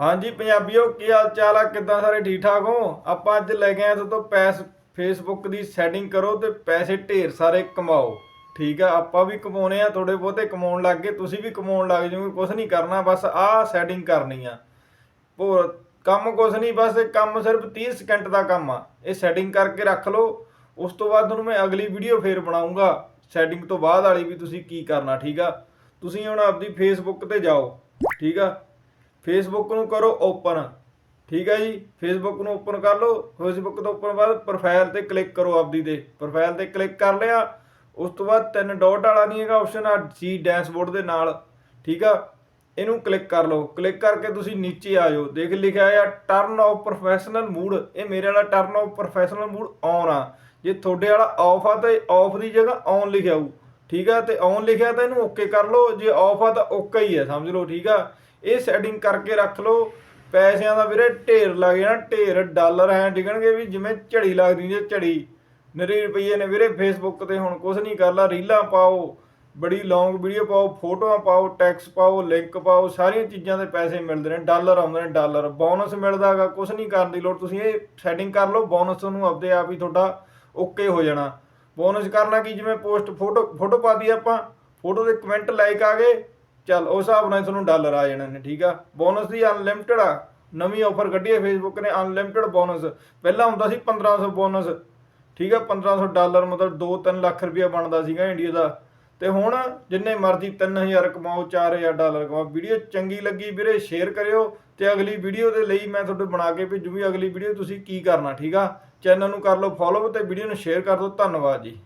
ਹਾਂਜੀ ਪੰਜਾਬੀਓ, ਕੀ ਹਾਲ ਚਾਲ ਆ? ਕਿੱਦਾਂ ਸਾਰੇ ਠੀਕ ਠਾਕ ਹੋ? ਆਪਾਂ ਅੱਜ ਲੈ ਕੇ ਆਏ ਤੋਂ ਪੈਸ ਫੇਸਬੁੱਕ ਦੀ ਸੈਟਿੰਗ ਕਰੋ ਤੇ ਪੈਸੇ ਢੇਰ ਸਾਰੇ ਕਮਾਓ। ਠੀਕ ਆ, ਆਪਾਂ ਵੀ ਕਮਾਉਣੇ ਆ ਥੋੜੇ ਬਹੁਤੇ ਕਮਾਉਣ ਲੱਗ ਗਏ, ਤੁਸੀਂ ਵੀ ਕਮਾਉਣ ਲੱਗ ਜਾਓਗੇ ਕੁਝ ਨਹੀਂ ਕਰਨਾ, ਬਸ ਆਹ ਸੈਟਿੰਗ ਕਰਨੀ ਆ। ਹੋਰ, ਕੰਮ ਕੁਝ ਨਹੀਂ, ਬਸ ਕੰਮ ਸਿਰਫ 30 ਸਕਿੰਟ ਦਾ ਕੰਮ ਆ। ਇਹ ਸੈਟਿੰਗ ਕਰਕੇ ਰੱਖ ਲਓ, ਉਸ ਤੋਂ ਬਾਅਦ ਤੁਹਾਨੂੰ ਮੈਂ ਅਗਲੀ ਵੀਡੀਓ ਫੇਰ ਬਣਾਉਂਗਾ। ਸੈਟਿੰਗ ਤੋਂ ਬਾਅਦ ਵਾਲੀ ਵੀ ਤੁਸੀਂ ਕੀ ਕਰਨਾ, ਠੀਕ ਆ? ਤੁਸੀਂ ਹੁਣ ਆਪਦੀ ਫੇਸਬੁੱਕ ਤੇ ਜਾਓ, ਠੀਕ ਆ? ਫੇਸਬੁੱਕ ਨੂੰ ਕਰੋ ਓਪਨ ਠੀਕ ਹੈ ਜੀ? ਫੇਸਬੁੱਕ ਨੂੰ ਓਪਨ ਕਰ ਲਓ। ਫੇਸਬੁੱਕ ਤੋਂ ਓਪਨ ਬਾਅਦ ਪ੍ਰੋਫਾਈਲ ਤੇ ਕਲਿੱਕ ਕਰੋ ਆਪਦੀ ਦੇ ਪ੍ਰੋਫਾਈਲ ਤੇ ਕਲਿੱਕ ਕਰ ਲਿਆ। ਉਸ ਤੋਂ ਬਾਅਦ ਤਿੰਨ ਡਾਟ ਵਾਲਾ ਨਹੀਂ ਹੈਗਾ ਆਪਸ਼ਨ ਆ ਜੀ ਡੈਸ਼ਬੋਰਡ ਦੇ ਨਾਲ। ਠੀਕ ਆ? ਇਹਨੂੰ ਕਲਿੱਕ ਕਰ ਲਓ। ਕਲਿੱਕ ਕਰਕੇ ਤੁਸੀਂ ਨੀਚੇ ਆ ਜਾਓ। ਦੇਖ ਲਿਖਿਆ ਆ ਟਰਨ ਆਫ ਪ੍ਰੋਫੈਸ਼ਨਲ ਮੂਡ ਇਹ ਮੇਰੇ ਵਾਲਾ turn off professional mood on ਆ। ਜੇ ਤੁਹਾਡੇ ਵਾਲਾ ਆਫ ਆ ਤਾਂ ਆਫ ਦੀ ਜਗ੍ਹਾ ਔਨ ਲਿਖਿਆ ਹੋਊ। ਠੀਕ ਆ? ਤੇ ਔਨ ਲਿਖਿਆ ਤਾਂ ਇਹਨੂੰ ਓਕੇ ਕਰ ਲਓ। ਜੇ ਆਫ ਆ ਤਾਂ ਓਕੇ ਹੀ ਆ। ਸਮਝ ਲਓ, ਠੀਕ ਆ? ਇਹ ਸੈਟਿੰਗ ਕਰਕੇ ਰੱਖ ਲਓ। ਪੈਸਿਆਂ ਦਾ ਵੀਰੇ ਢੇਰ ਲੱਗ ਜਾਣਾ, ਢੇਰ ਡਾਲਰ ਐ ਡਿਗਣਗੇ ਵੀ ਜਿਵੇਂ ਝੜੀ ਲੱਗਦੀ ਜੇ ਝੜੀ। ਨਰੇ ਰੁਪਈਏ ਨੇ ਵੀਰੇ ਫੇਸਬੁੱਕ ਤੇ ਹੁਣ ਕੁਝ ਨਹੀਂ ਕਰਲਾ ਰੀਲਾਂ ਪਾਓ, ਬੜੀ ਲੌਂਗ ਵੀਡੀਓ ਪਾਓ, ਫੋਟੋਆਂ ਪਾਓ ਟੈਕਸ ਪਾਓ ਲਿੰਕ ਪਾਓ, ਸਾਰੀਆਂ ਚੀਜ਼ਾਂ ਦੇ ਪੈਸੇ ਮਿਲਦੇ ਨੇ, ਡਾਲਰ ਆਉਂਦੇ ਨੇ, ਡਾਲਰ। ਬੋਨਸ ਮਿਲਦਾਗਾ ਕੁਝ ਨਹੀਂ ਕਰਨ ਦੀ ਲੋੜ, ਤੁਸੀਂ ਇਹ ਸੈਟਿੰਗ ਕਰ ਲਓ ਬੋਨਸ ਨੂੰ ਆਪਦੇ ਆਪ ਹੀ ਤੁਹਾਡਾ ਓਕੇ ਹੋ ਜਾਣਾ। ਬੋਨਸ ਕਰਨਾ ਕੀ, ਜਿਵੇਂ ਪੋਸਟ ਫੋਟੋ ਫੋਟੋ ਪਾਦੀ ਆਪਾਂ ਫੋਟੋ ਦੇ ਕਮੈਂਟ ਲਾਈਕ ਆ ਗਏ। ਚੱਲ ਉਸ ਹਿਸਾਬ ਨਾਲ ਤੁਹਾਨੂੰ ਡਾਲਰ ਆ ਜਾਣੇ ਨੇ, ਠੀਕ ਆ? ਬੋਨਸ ਦੀ ਅਨਲਿਮਿਟਿਡ ਆ। ਨਵੀਂ ਆਫਰ ਕੱਢੀ ਹੈ ਫੇਸਬੁੱਕ ਨੇ ਅਨਲਿਮਿਟਿਡ ਬੋਨਸ ਪਹਿਲਾਂ ਹੁੰਦਾ ਸੀ 1500 ਬੋਨਸ ਠੀਕ ਆ? 1500 ਡਾਲਰ ਮਤਲਬ 2-3 ਲੱਖ ਰੁਪਇਆ ਬਣਦਾ ਸੀਗਾ ਇੰਡੀਆ ਦਾ। ਤੇ ਹੁਣ ਜਿੰਨੇ ਮਰਜ਼ੀ 3000 ਕਮਾਓ 4000 ਡਾਲਰ ਕਮਾਓ, ਵੀਡੀਓ ਚੰਗੀ ਲੱਗੀ ਵੀਰੇ ਸ਼ੇਅਰ ਕਰਿਓ ਤੇ ਅਗਲੀ ਵੀਡੀਓ ਦੇ ਲਈ ਮੈਂ ਤੁਹਾਡੇ ਬਣਾ ਕੇ ਭੇਜੂਗੀ। ਅਗਲੀ ਵੀਡੀਓ ਤੁਸੀਂ ਕੀ ਕਰਨਾ, ਠੀਕ ਆ? ਚੈਨਲ ਨੂੰ ਕਰ ਲਓ ਫੋਲੋ ਤੇ ਵੀਡੀਓ ਨੂੰ ਸ਼ੇਅਰ ਕਰ ਦਿਓ। ਧੰਨਵਾਦ ਜੀ।